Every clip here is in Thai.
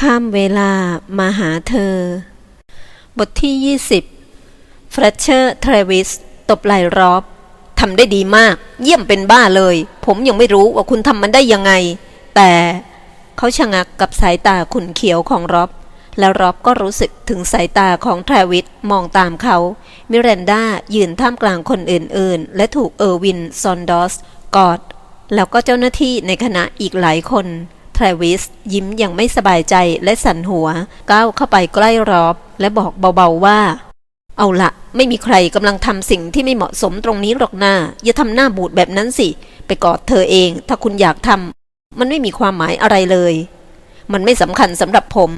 ข้ามเวลามาหาเธอ บทที่ 20 f r e t c h e r Travis ตบไหล่รอบทำได้ดีมาก เยี่ยมเป็นบ้าเลย ผมยังไม่รู้ว่าคุณทำมันได้ยังไง แต่เขาชะงักกับสายตาขุนเขียวของรอบแล้วรอบก็รู้สึกถึงสายตาของทรวิสมองตามเขา มิเรนดายืนท่ามกลางคนอื่นๆ และถูกเออร์วินซอนดอสกอด แล้วก็เจ้าหน้าที่ในคณะอีกหลายคน ทรวิสยิ้มอย่างไม่สบายใจและสั่นหัว ก้าวเข้าไปใกล้รอบ และบอกเบาๆว่า เอาละไม่มีใครกำลังทำสิ่งที่ไม่เหมาะสมตรงนี้หรอกนาอย่าทำหน้าบูดแบบนั้นสิ ไปกอดเธอเอง ถ้าคุณอยากทำมันไม่มีความหมายอะไรเลย มันไม่สำคัญสำหรับผม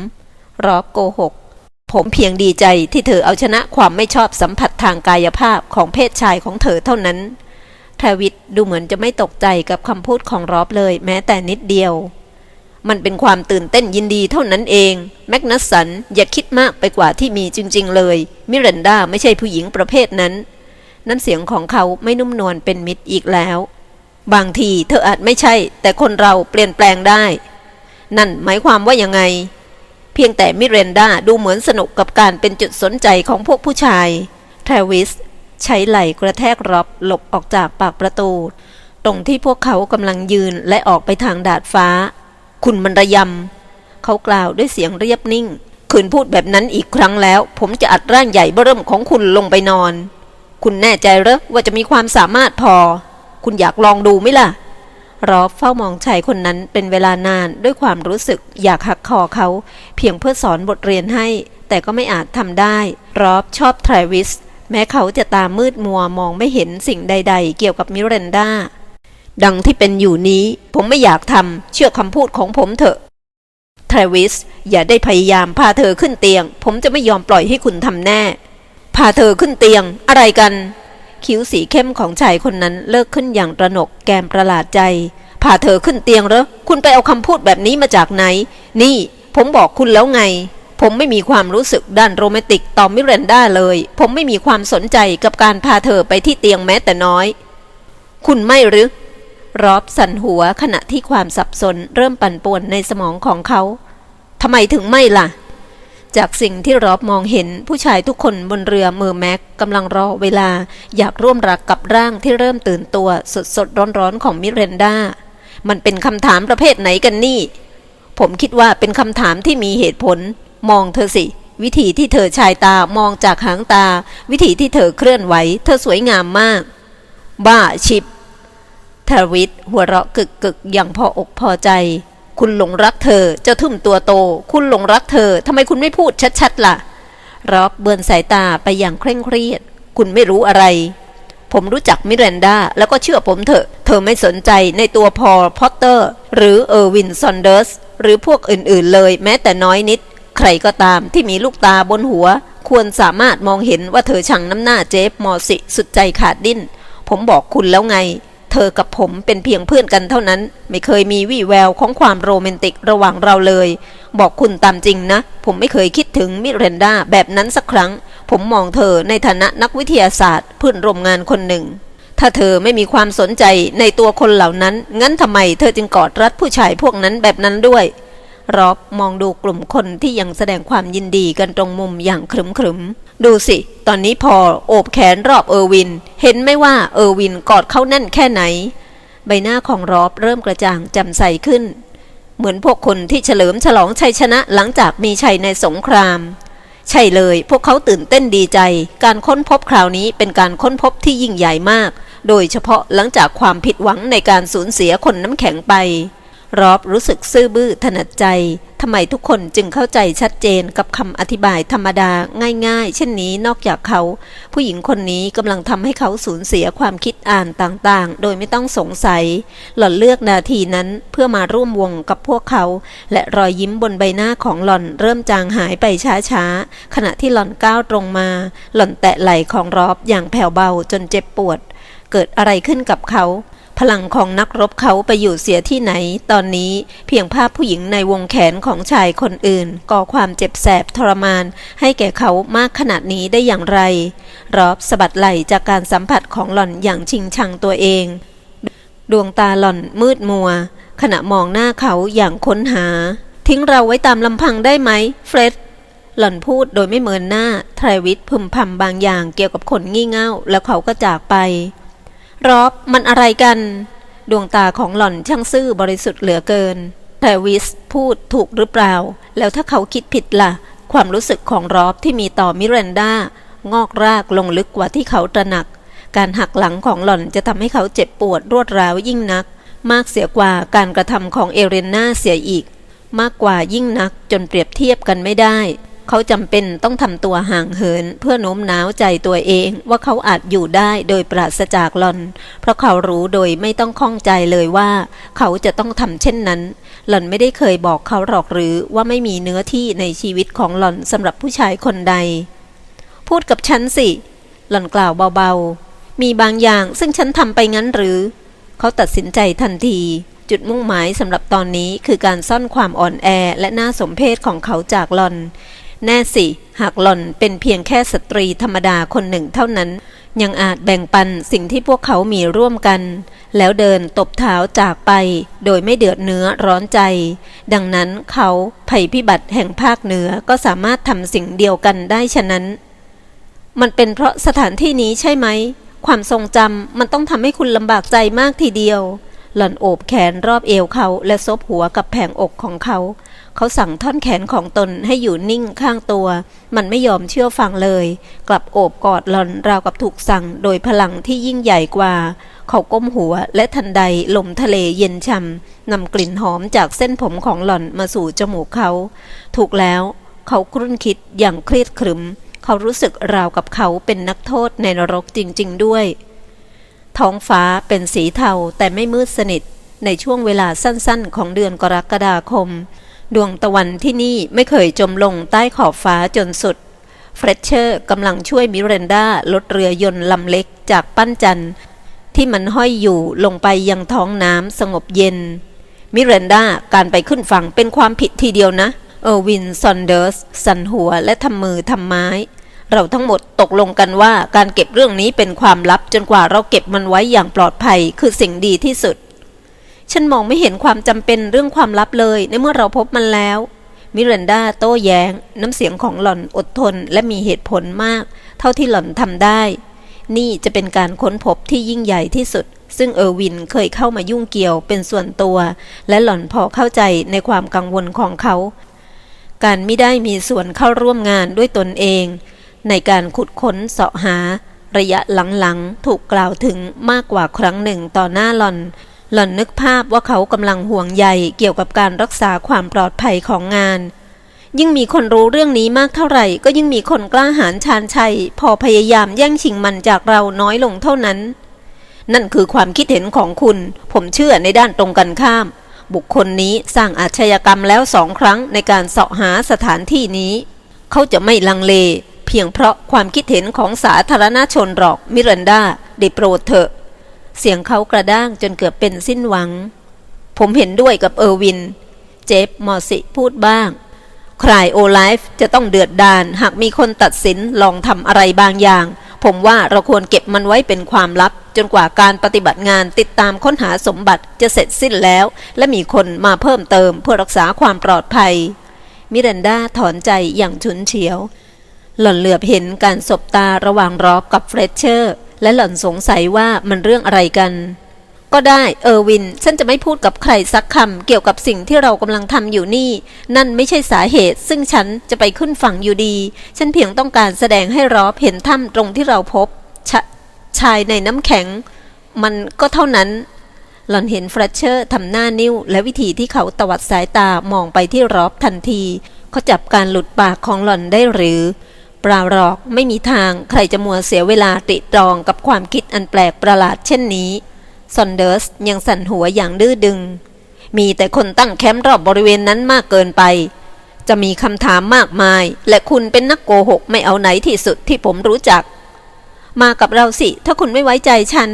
รอบโกหกผมเพียงดีใจที่เธอเอาชนะความไม่ชอบสัมผัสทางกายภาพของเพศชายของเธอเท่านั้นทวิทดูเหมือนจะไม่ตกใจกับคำพูดของรอบเลยแม้แต่นิดเดียว มันเป็นความตื่นเต้นยินดีเท่านั้นเอง แมกนัสสันอย่าคิดมากไปกว่าที่มีจริง ๆ เลย มิเรนดาไม่ใช่ผู้หญิงประเภทนั้น น้ำเสียงของเขาไม่นุ่มนวลเป็นมิตรอีกแล้ว บางทีเธออาจไม่ใช่ แต่คนเราเปลี่ยนแปลงได้ นั่นหมายความว่ายังไง เพียงแต่มิเรนดาดูเหมือนสนุกกับการเป็นจุดสนใจของพวกผู้ชายทรวิสใช้ไหล่กระแทกรอบหลบออกจากปากประตู ตรงที่พวกเขากำลังยืนและออกไปทางดาดฟ้า คุณมันระยำเขากล่าวด้วยเสียงเรียบนิ่ง คืนพูดแบบนั้นอีกครั้งแล้ว ผมจะอัดร่างใหญ่เบื้อเริ่มของคุณลงไปนอน คุณแน่ใจหรือว่าจะมีความสามารถพอ คุณอยากลองดูไหมล่ะ รอบเฝ้ามองชายคนนั้นเป็นเวลานานด้วยความรู้สึกอยากหักคอเขา เพียงเพื่อสอนบทเรียนให้ แต่ก็ไม่อาจทำได้ รอบชอบทรวิสแม้เขาจะตามืดมัวมองไม่เห็นสิ่งใด ๆ เกี่ยวกับมิเรนดา ดังที่เป็นอยู่นี้ ผมไม่อยากทำเชื่อคำพูดของผมเถอะทรวิสอย่าได้พยายามพาเธอขึ้นเตียง ผมจะไม่ยอมปล่อยให้คุณทำแน่ พาเธอขึ้นเตียง อะไรกัน คิ้วสีเข้มของชายคนนั้นเลิกขึ้นอย่างระหนกแกมประหลาดใจ พาเธอขึ้นเตียงเหรอคุณไปเอาคำพูดแบบนี้มาจากไหน นี่ ผมบอกคุณแล้วไง ผมไม่มีความรู้สึกด้านโรแมนติกต่อมิเรนดาเลย ผมไม่มีความสนใจกับการพาเธอไปที่เตียงแม้แต่น้อย คุณไม่หรือ รอบสั่นหัวขณะที่ความสับสนเริ่มปั่นป่วนในสมองของเขาทำไมถึงไม่ล่ะ จากสิ่งที่รอบมองเห็นผู้ชายทุกคนบนเรือเมอร์แม็กกำลังรอเวลาอยากร่วมรักกับร่างที่เริ่มตื่นตัวสดสดร้อนร้อนๆของมิเรนดา มันเป็นคำถามประเภทไหนกันนี่ ผมคิดว่าเป็นคำถามที่มีเหตุผล มองเธอสิวิธีที่เธอชายตามองจากหางตา วิธีที่เธอเคลื่อนไหว เธอสวยงามมาก บ้าชิบ ทวิตหัวเราะกึกกึกอย่างพออกพอใจ คุณหลงรักเธอเจ้าทุ่มตัวโต คุณหลงรักเธอทำไมคุณไม่พูดชัดๆล่ะรอบเบือนสายตาไปอย่างเคร่งเครียด คุณไม่รู้อะไร ผมรู้จักมิเรนดาแล้วก็เชื่อผมเถอะ เธอไม่สนใจในตัวพอลพอตเตอร์ หรือเออร์วินซอนเดอร์ส หรือพวกอื่นๆเลยแม้แต่น้อยนิด ใครก็ตามที่มีลูกตาบนหัว ควรสามารถมองเห็นว่าเธอชังน้ำหน้าเจฟมอสิสุดใจขาดดิ้น ผมบอกคุณแล้วไง เธอกับผมเป็นเพียงเพื่อนกันเท่านั้น ไม่เคยมีวี่แววของความโรแมนติกระหว่างเราเลย บอกคุณตามจริงนะ ผมไม่เคยคิดถึงมิเรนดาแบบนั้นสักครั้ง ผมมองเธอในฐานะนักวิทยาศาสตร์เพื่อนร่วมงานคนหนึ่ง ถ้าเธอไม่มีความสนใจในตัวคนเหล่านั้น งั้นทำไมเธอจึงกอดรัดผู้ชายพวกนั้นแบบนั้นด้วย รอบมองดูกลุ่มคนที่ยังแสดงความยินดีกันตรงมุมอย่างขรึมขรึมดูสิ ตอนนี้พอโอบแขนรอบเออร์วิน เห็นไหมว่าเออร์วินกอดเขาแน่นแค่ไหน ใบหน้าของรอบเริ่มกระจ่างแจำใสขึ้น เหมือนพวกคนที่เฉลิมฉลองชัยชนะหลังจากมีชัยในสงคราม ใช่เลย พวกเขาตื่นเต้นดีใจ การค้นพบคราวนี้เป็นการค้นพบที่ยิ่งใหญ่มาก โดยเฉพาะหลังจากความผิดหวังในการสูญเสียคนน้ำแข็งไป รอบรู้สึกซื่อบื้อถนัดใจ ทำไมทุกคนจึงเข้าใจชัดเจนกับคำอธิบายธรรมดาง่ายๆ เช่นนี้นอกจากเขา ผู้หญิงคนนี้กำลังทำให้เขาสูญเสียความคิดอ่านต่างๆ โดยไม่ต้องสงสัย หล่อนเลือกนาทีนั้นเพื่อมาร่วมวงกับพวกเขา และรอยยิ้มบนใบหน้าของหล่อนเริ่มจางหายไปช้าๆ ขณะที่หล่อนก้าวตรงมา หล่อนแตะไหล่ของรอบอย่างแผ่วเบาจนเจ็บปวด เกิดอะไรขึ้นกับเขา พลังของนักรบเขาไปอยู่เสียที่ไหน ตอนนี้เพียงภาพผู้หญิงในวงแขนของชายคนอื่น ก่อความเจ็บแสบทรมาน ให้แก่เขามากขนาดนี้ได้อย่างไร รอบสะบัดไหลจากการสัมผัสของหล่อนอย่างชิงชังตัวเอง ดวงตาหล่อนมืดมัว ขณะมองหน้าเขาอย่างค้นหา ทิ้งเราไว้ตามลำพังได้ไหมเฟร็ดหล่อนพูดโดยไม่เมินหน้า ไทรวิทพึมพำบางอย่างเกี่ยวกับคนงี่เง่า แล้วเขาก็จากไป รอบมันอะไรกัน ดวงตาของหล่อนช่างซื่อบริสุทธิ์เหลือเกินแทรวิสพูดถูกหรือเปล่า แล้วถ้าเขาคิดผิดล่ะ ความรู้สึกของรอบที่มีต่อมิเรนดางอกรากลงลึกกว่าที่เขาตระหนัก การหักหลังของหล่อนจะทำให้เขาเจ็บปวดรวดร้าวยิ่งนัก มากเสียกว่าการกระทำของเอเรนนาเสียอีก มากกว่ายิ่งนักจนเปรียบเทียบกันไม่ได้ เขาจำเป็นต้องทำตัวห่างเหิน เพื่อโน้มน้าวใจตัวเองว่าเขาอาจอยู่ได้โดยปราศจากหลอน เพราะเขารู้โดยไม่ต้องข้องใจเลยว่า เขาจะต้องทำเช่นนั้น หล่อนไม่ได้เคยบอกเขาหรอกหรือว่าไม่มีเนื้อที่ในชีวิตของหล่อนสำหรับผู้ชายคนใด พูดกับฉันสิ หล่อนกล่าวเบาๆ มีบางอย่างซึ่งฉันทำไปงั้นหรือ เขาตัดสินใจทันทีจุดมุ่งหมายสำหรับตอนนี้คือการซ่อนความอ่อนแอและน่าสมเพชของเขาจากหลอน แน่สิ หากหล่อนเป็นเพียงแค่สตรีธรรมดาคนหนึ่งเท่านั้น ยังอาจแบ่งปันสิ่งที่พวกเขามีร่วมกัน แล้วเดินตบเท้าจากไป โดยไม่เดือดเนื้อร้อนใจ ดังนั้นเขาภัยพิบัติแห่งภาคเหนือก็สามารถทำสิ่งเดียวกันได้ฉะนั้น มันเป็นเพราะสถานที่นี้ใช่ไหม ความทรงจำมันต้องทำให้คุณลำบากใจมากทีเดียว หล่อนโอบแขนรอบเอวเขาและซบหัวกับแผงอกของเขา เขาสั่งท่อนแขนของตนให้อยู่นิ่งข้างตัว มันไม่ยอมเชื่อฟังเลย กลับโอบกอดหล่อนราวกับถูกสั่งโดยพลังที่ยิ่งใหญ่กว่า เขาก้มหัวและทันใดลมทะเลเย็นช่ำนำกลิ่นหอมจากเส้นผมของหล่อนมาสู่จมูกเขา ถูกแล้ว เขาครุ่นคิดอย่างเครียดขรึม เขารู้สึกราวกับเขาเป็นนักโทษในนรกจริง ๆ ด้วย ท้องฟ้าเป็นสีเทาแต่ไม่มืดสนิท ในช่วงเวลาสั้นๆ ของเดือนกรกฎาคม ดวงตะวันที่นี่ไม่เคยจมลงใต้ขอบฟ้าจนสุด เฟรชเชอร์กำลังช่วยมิเรนดาลดเรือยนต์ลำเล็กจากปั้นจันทร์ที่มันห้อยอยู่ลงไปยังท้องน้ำสงบเย็น มิเรนดาการไปขึ้นฝั่งเป็นความผิดทีเดียวนะ เออร์วินซอนเดอร์ส สันหัวและทำมือทำไม้ เราทั้งหมดตกลงกันว่าการเก็บเรื่องนี้เป็นความลับจนกว่าเราเก็บมันไว้อย่างปลอดภัยคือสิ่งดีที่สุด ฉันมองไม่เห็นความจำเป็นเรื่องความลับเลยในเมื่อเราพบมันแล้ว มิเรนดาโต้แย้ง น้ำเสียงของหล่อนอดทนและมีเหตุผลมาก เท่าที่หล่อนทำได้ นี่จะเป็นการค้นพบที่ยิ่งใหญ่ที่สุด ซึ่งเออร์วินเคยเข้ามายุ่งเกี่ยวเป็นส่วนตัว และหล่อนพอเข้าใจในความกังวลของเขา การไม่ได้มีส่วนเข้าร่วมงานด้วยตนเอง ในการขุดค้นเสาะหา ระยะหลังๆ ถูกกล่าวถึงมากกว่าครั้งหนึ่งต่อหน้าหล่อน หล่อนนึกภาพว่าเขากำลังห่วงใยเกี่ยวกับการรักษาความปลอดภัยของงาน ยิ่งมีคนรู้เรื่องนี้มากเท่าไหร่ ก็ยิ่งมีคนกล้าหาญชาญชัย พอพยายามแย่งชิงมันจากเราน้อยลงเท่านั้น นั่นคือความคิดเห็นของคุณ ผมเชื่อในด้านตรงกันข้าม บุคคลนี้สร้างอาชญากรรมแล้วสองครั้งในการเสาะหาสถานที่นี้ เขาจะไม่ลังเล เพียงเพราะความคิดเห็นของสาธารณชนหรอกมิรันดาได้โปรดเถอะ เสียงเขากระด้างจนเกือบเป็นสิ้นหวัง ผมเห็นด้วยกับเออร์วิน เจฟมอสิพูดบ้างคลายโอไลฟ์จะต้องเดือดดานหากมีคนตัดสินลองทำอะไรบางอย่าง ผมว่าเราควรเก็บมันไว้เป็นความลับ จนกว่าการปฏิบัติงานติดตามค้นหาสมบัติจะเสร็จสิ้นแล้ว และมีคนมาเพิ่มเติมเพื่อรักษาความปลอดภัย มิรันดาถอนใจอย่างฉุนเฉียว หล่อนเหลือบเห็นการสบตาระหว่างรอบกับเฟรชเชอร์ และหล่อนสงสัยว่ามันเรื่องอะไรกัน ก็ได้เออร์วิน ฉันจะไม่พูดกับใครสักคำเกี่ยวกับสิ่งที่เรากำลังทำอยู่นี่ นั่นไม่ใช่สาเหตุ ซึ่งฉันจะไปขึ้นฝั่งอยู่ดี ฉันเพียงต้องการแสดงให้รอบเห็นถ้ำตรงที่เราพบชชายในน้ำแข็ง มันก็เท่านั้นหล่อนเห็นเฟรชเชอร์ทำหน้านิ้ว และวิธีที่เขาตวัดสายตามองไปที่รอบทันที เขาจับการหลุดปากของหล่อนได้หรือ ปล่าหรอกไม่มีทางใครจะมัวเสียเวลาติตรองกับความคิดอันแปลกประหลาดเช่นนี้ซอนเดอร์สยังสั่นหัวอย่างดื้อดึง มีแต่คนตั้งแคมป์รอบบริเวณนั้นมากเกินไป จะมีคำถามมากมาย และคุณเป็นนักโกหกไม่เอาไหนที่สุดที่ผมรู้จัก มากับเราสิ ถ้าคุณไม่ไว้ใจฉัน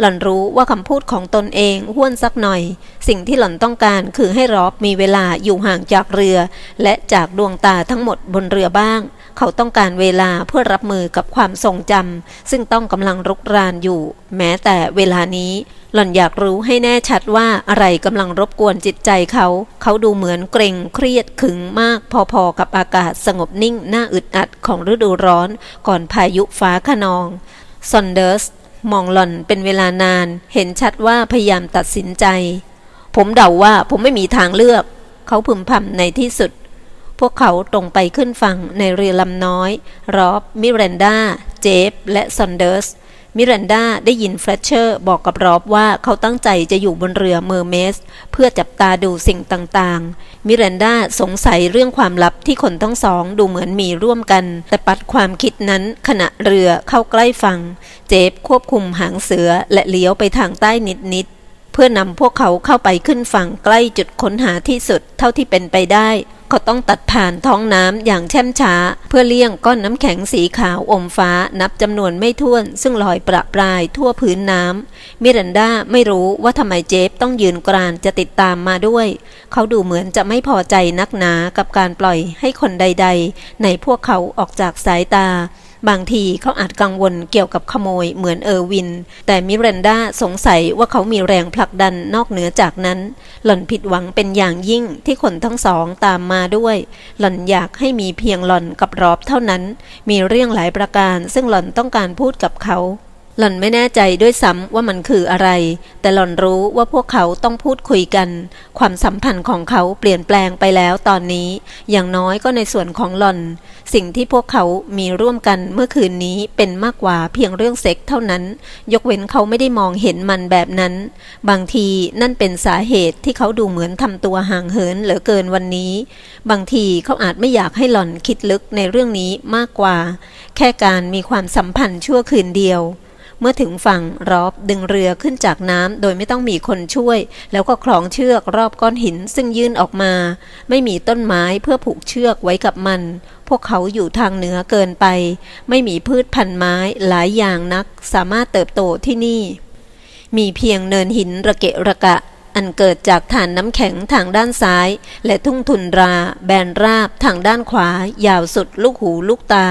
หล่อนรู้ว่าคำพูดของตนเองห้วนสักหน่อย สิ่งที่หล่อนต้องการคือให้รอบมีเวลาอยู่ห่างจากเรือ และจากดวงตาทั้งหมดบนเรือบ้าง เขาต้องการเวลาเพื่อรับมือกับความทรงจำซึ่งต้องกำลังรุกรานอยู่ แม้แต่เวลานี้ หล่อนอยากรู้ให้แน่ชัดว่าอะไรกำลังรบกวนจิตใจเขา เขาดูเหมือนเกรงเครียดขึงมากพอๆกับอากาศสงบนิ่งน่าอึดอัดของฤดูร้อนก่อนพายุฟ้าขนองซอนเดอร์สมองหล่อนเป็นเวลานาน เห็นชัดว่าพยายามตัดสินใจ ผมเดาว่าผมไม่มีทางเลือก เขาพึมพำในที่สุด พวกเขาตรงไปขึ้นฝั่งในเรือลำน้อย รอบ มิเรนดา เจฟ และซอนเดอร์ส มิเรนดาได้ยินเฟลเชอร์บอกกับรอบว่าเขาตั้งใจจะอยู่บนเรือเมอร์เมส เพื่อจับตาดูสิ่งต่างๆ มิเรนดาสงสัยเรื่องความลับที่คนทั้งสองดูเหมือนมีร่วมกัน แต่ปัดความคิดนั้นขณะเรือเข้าใกล้ฝั่ง เจฟควบคุมหางเสือและเลี้ยวไปทางใต้นิดๆเพื่อนำพวกเขาเข้าไปขึ้นฝั่งใกล้จุดค้นหาที่สุดเท่าที่เป็นไปได้ เขาต้องตัดผ่านท้องน้ำอย่างแช่มช้า เพื่อเลี่ยงก้อนน้ำแข็งสีขาวอมฟ้านับจำนวนไม่ถ้วน ซึ่งลอยประปรายทั่วพื้นน้ำมิรันดาไม่รู้ว่าทำไมเจฟต้องยืนกรานจะติดตามมาด้วย เขาดูเหมือนจะไม่พอใจนักหนากับการปล่อยให้คนใด ๆ ในพวกเขาออกจากสายตา บางทีเขาอาจกังวลเกี่ยวกับขโมยเหมือนเออร์วิน แต่มิเรนดาสงสัยว่าเขามีแรงผลักดันนอกเหนือจากนั้น หล่อนผิดหวังเป็นอย่างยิ่งที่คนทั้งสองตามมาด้วย หล่อนอยากให้มีเพียงหล่อนกับรอบเท่านั้น มีเรื่องหลายประการซึ่งหล่อนต้องการพูดกับเขา หล่อนไม่แน่ใจด้วยซ้ำว่ามันคืออะไร แต่หล่อนรู้ว่าพวกเขาต้องพูดคุยกัน ความสัมพันธ์ของเขาเปลี่ยนแปลงไปแล้วตอนนี้ อย่างน้อยก็ในส่วนของหล่อน สิ่งที่พวกเขามีร่วมกันเมื่อคืนนี้เป็นมากกว่าเพียงเรื่องเซ็กเท่านั้น ยกเว้นเขาไม่ได้มองเห็นมันแบบนั้น บางทีนั่นเป็นสาเหตุที่เขาดูเหมือนทำตัวห่างเหินเหลือเกินวันนี้ บางทีเขาอาจไม่อยากให้หล่อนคิดลึกในเรื่องนี้มากกว่า แค่การมีความสัมพันธ์ชั่วคืนเดียว เมื่อถึงฝั่งรอบดึงเรือขึ้นจากน้ำโดยไม่ต้องมีคนช่วย แล้วก็คล้องเชือกรอบก้อนหินซึ่งยื่นออกมา ไม่มีต้นไม้เพื่อผูกเชือกไว้กับมัน พวกเขาอยู่ทางเหนือเกินไป ไม่มีพืชพันธุ์ไม้หลายอย่างนัก สามารถเติบโตที่นี่ มีเพียงเนินหินระเกะระกะ อันเกิดจากฐานน้ำแข็งทางด้านซ้าย และทุ่งทุนรา แบนราบทางด้านขวา ยาวสุดลูกหูลูกตา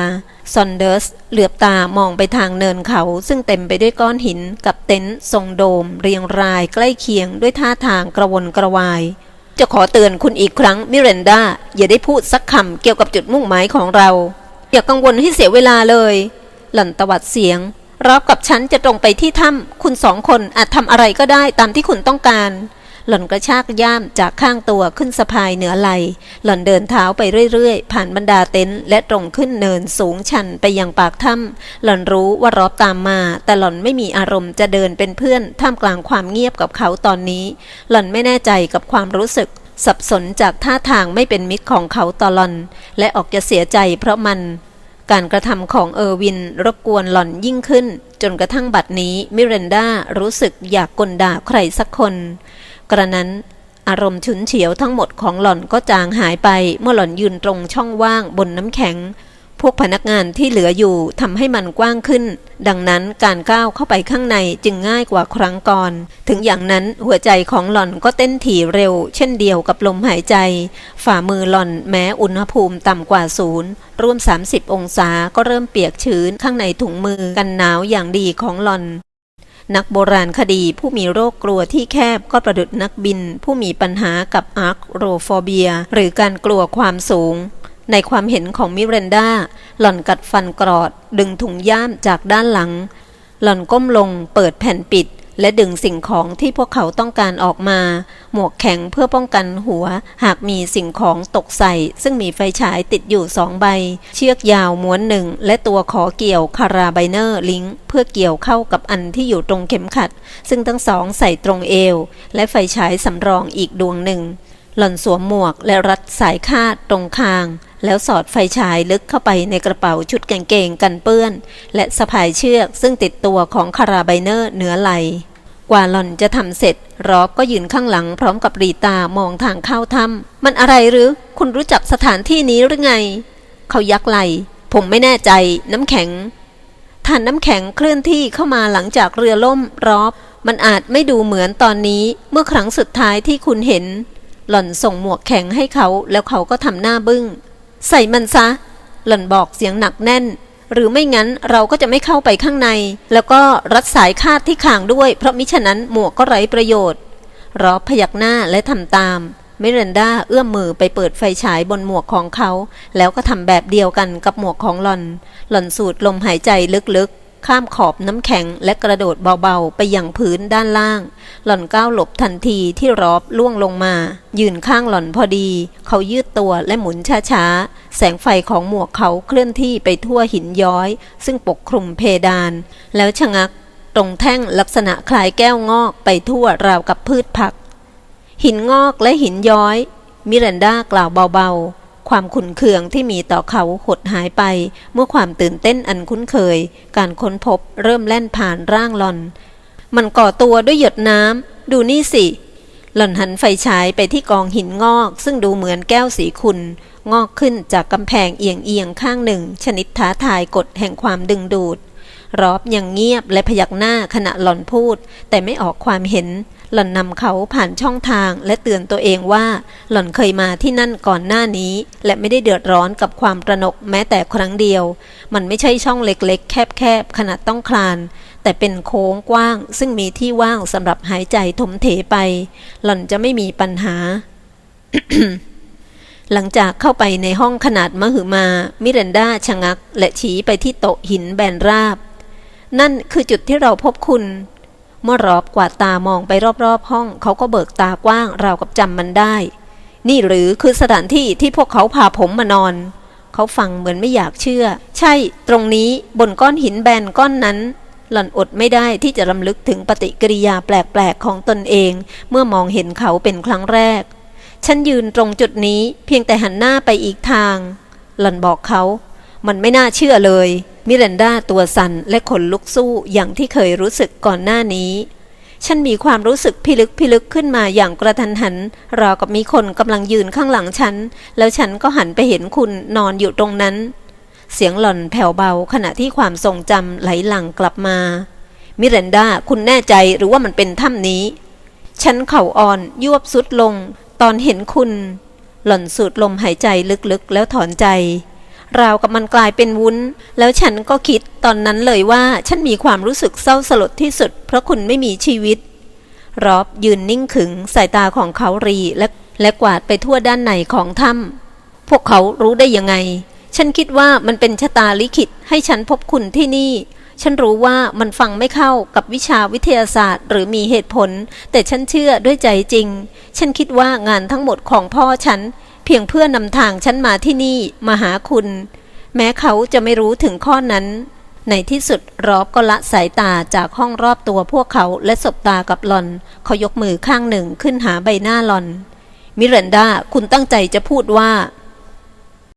ซอนเดอร์สเหลือบตามองไปทางเนินเขา ซึ่งเต็มไปด้วยก้อนหินกับเต็นท์ทรงโดม เรียงรายใกล้เคียงด้วยท่าทางกระวนกระวาย จะขอเตือนคุณอีกครั้งมิเรนดาอย่าได้พูดสักคำเกี่ยวกับจุดมุ่งหมายของเรา อย่ากังวลให้เสียเวลาเลย หล่อนตวัดเสียง รับกับฉันจะตรงไปที่ถ้ำคุณสองคนอาจทำอะไรก็ได้ตามที่คุณต้องการ หล่อนกระชากย่ามจากข้างตัวขึ้นสะพายเหนือไหล หล่อนเดินเท้าไปเรื่อยๆ ผ่านบรรดาเต็นท์และตรงขึ้นเนินสูงชันไปยังปากถ้ำหล่อนรู้ว่ารอบตามมา แต่หล่อนไม่มีอารมณ์จะเดินเป็นเพื่อนท่ามกลางความเงียบกับเขาตอนนี้ หล่อนไม่แน่ใจกับความรู้สึกสับสนจากท่าทางไม่เป็นมิตรของเขาต่อหล่อน และออกจะเสียใจเพราะมัน การกระทำของเออร์วินรบกวนหล่อนยิ่งขึ้น จนกระทั่งบัดนี้มิเรนดารู้สึกอยากกลด่าใครสักคน กระนั้นอารมณ์ฉุนเฉียวทั้งหมดของหล่อนก็จางหายไปเมื่อหล่อนยืนตรงช่องว่างบนน้ำแข็ง พวกพนักงานที่เหลืออยู่ทำให้มันกว้างขึ้น ดังนั้นการก้าวเข้าไปข้างในจึงง่ายกว่าครั้งก่อน ถึงอย่างนั้นหัวใจของหล่อนก็เต้นถี่เร็ว เช่นเดียวกับลมหายใจ ฝ่ามือหล่อนแม้อุณหภูมิต่ำกว่าศูนย์ร่วม 30 องศาก็เริ่มเปียกชื้นข้างในถุงมือกันหนาวอย่างดีของหล่อนนักโบราณคดีผู้มีโรคกลัวที่แคบก็ประดุดนักบิน ผู้มีปัญหากับอาร์คโรฟอเบีย หรือการกลัวความสูง ในความเห็นของมิเรนดาหล่อนกัดฟันกรอด ดึงถุงย่ามจากด้านหลัง หล่อนก้มลงเปิดแผ่นปิด และดึงสิ่งของที่พวกเขาต้องการออกมา หมวกแข็งเพื่อป้องกันหัว หากมีสิ่งของตกใส่ ซึ่งมีไฟฉายติดอยู่สองใบ เชือกยาวม้วนหนึ่ง และตัวขอเกี่ยวคาราไบเนอร์ลิงเพื่อเกี่ยวเข้ากับอันที่อยู่ตรงเข็มขัด ซึ่งทั้งสองใส่ตรงเอว และไฟฉายสำรองอีกดวงหนึ่งหล่อนสวมหมวกและรัดสายคาดตรงคาง แล้วสอดไฟฉายลึกเข้าไปในกระเป๋าชุดกางเกงกันเปื้อน และสะพายเชือกซึ่งติดตัวของคาราไบเนอร์เหนือไหลกว่าหล่อนจะทำเสร็จรอบก็ยืนข้างหลังพร้อมกับรีตามองทางเข้าถ้ำมันอะไรหรือ คุณรู้จักสถานที่นี้หรือไง เขายักไหล ผมไม่แน่ใจ น้ำแข็งฐานน้ำแข็งเคลื่อนที่เข้ามาหลังจากเรือล่มรอบ มันอาจไม่ดูเหมือนตอนนี้เมื่อครั้งสุดท้ายที่คุณเห็น หล่อนส่งหมวกแข็งให้เขาแล้วเขาก็ทำหน้าบึง้ง ใส่มันซะ หล่อนบอกเสียงหนักแน่น หรือไม่งั้นเราก็จะไม่เข้าไปข้างใน แล้วก็รัดสายคาดที่ขางด้วย เพราะมิฉะนั้นหมวกก็ไร้ประโยชน์รอบพยักหน้าและทำตามเมิเรนดาเอื้อมมือไปเปิดไฟฉายบนหมวกของเขา แล้วก็ทำแบบเดียวกันกับหมวกของหล่อน หล่อนสูดลมหายใจลึกๆ ข้ามขอบน้ำแข็งและกระโดดเบาๆ ไปยังพื้นด้านล่าง หล่อนก้าวหลบทันทีที่รอบล่วงลงมา ยืนข้างหล่อนพอดี เขายืดตัวและหมุนช้าๆ แสงไฟของหมวกเขาเคลื่อนที่ไปทั่วหินย้อย ซึ่งปกคลุมเพดาน แล้วชะงัก ตรงแท่งลักษณะคล้ายแก้วงอกไปทั่วราวกับพืชผัก หินงอกและหินย้อย มิรันดากล่าวเบาๆ ความขุนเคืองที่มีต่อเขาหดหายไป เมื่อความตื่นเต้นอันคุ้นเคย การค้นพบเริ่มแล่นผ่านร่างหลอน มันก่อตัวด้วยหยดน้ำดูนี่สิ หล่อนหันไฟฉายไปที่กองหินงอก ซึ่งดูเหมือนแก้วสีขุนงอกขึ้นจากกำแพงเอียงเอียงๆข้างหนึ่ง ชนิดท้าทายกฎแห่งความดึงดูด รอบยังเงียบและพยักหน้าขณะหล่อนพูด แต่ไม่ออกความเห็น หล่อนนำเขาผ่านช่องทางและเตือนตัวเองว่า หล่อนเคยมาที่นั่นก่อนหน้านี้ และไม่ได้เดือดร้อนกับความประนกแม้แต่ครั้งเดียว มันไม่ใช่ช่องเล็กๆ แคบๆขนาดต้องคลาน แต่เป็นโค้งกว้าง ซึ่งมีที่ว่างสำหรับหายใจถมเถไป หล่อนจะไม่มีปัญหาหลังจากเข้าไปในห้องขนาดมหึมา มิเรนดาชะงัก และชี้ไปที่โต๊ะหินแบนราบ นั่นคือจุดที่เราพบคุณ เมื่อรอบกวาดตามองไปรอบๆห้อง เขาก็เบิกตากว้างราวกับจำมันได้ นี่หรือคือสถานที่ที่พวกเขาพาผมมานอน เขาฟังเหมือนไม่อยากเชื่อ ใช่ ตรงนี้บนก้อนหินแบนก้อนนั้น หล่อนอดไม่ได้ที่จะรำลึกถึงปฏิกิริยาแปลกๆของตนเอง เมื่อมองเห็นเขาเป็นครั้งแรก ฉันยืนตรงจุดนี้เพียงแต่หันหน้าไปอีกทาง หล่อนบอกเขา มันไม่น่าเชื่อเลย มิรันดาตัวสั่นและขนลุกสู้อย่างที่เคยรู้สึกก่อนหน้านี้ ฉันมีความรู้สึกพิลึกพิลึกขึ้นมาอย่างกระทันหัน ราวกับมีคนกำลังยืนข้างหลังฉัน แล้วฉันก็หันไปเห็นคุณนอนอยู่ตรงนั้น เสียงหล่อนแผ่วเบาขณะที่ความทรงจำไหลหลั่งกลับมา มิรันดาคุณแน่ใจหรือว่ามันเป็นถ้ำนี้ ฉันเข่าอ่อนยวบสุดลง ตอนเห็นคุณ หล่อนสูดลมหายใจลึกๆแล้วถอนใจ ราวกับมันกลายเป็นวุ้น แล้วฉันก็คิดตอนนั้นเลยว่าฉันมีความรู้สึกเศร้าสลดที่สุด เพราะคุณไม่มีชีวิต รอบยืนนิ่งขึงสายตาของเขารีและและกวาดไปทั่วด้านในของถ้ำพวกเขารู้ได้ยังไง ฉันคิดว่ามันเป็นชะตาลิขิตให้ฉันพบคุณที่นี่ ฉันรู้ว่ามันฟังไม่เข้ากับวิชาวิทยาศาสตร์ หรือมีเหตุผล แต่ฉันเชื่อด้วยใจจริง ฉันคิดว่างานทั้งหมดของพ่อฉัน เพียงเพื่อนำทางฉันมาที่นี่มาหาคุณ แม้เขาจะไม่รู้ถึงข้อนั้น ในที่สุดรอบก็ละสายตาจากห้องรอบตัวพวกเขาและสบตากับหลอน เขายกมือข้างหนึ่งขึ้นหาใบหน้าหลอน มิเรนดาคุณตั้งใจจะพูดว่า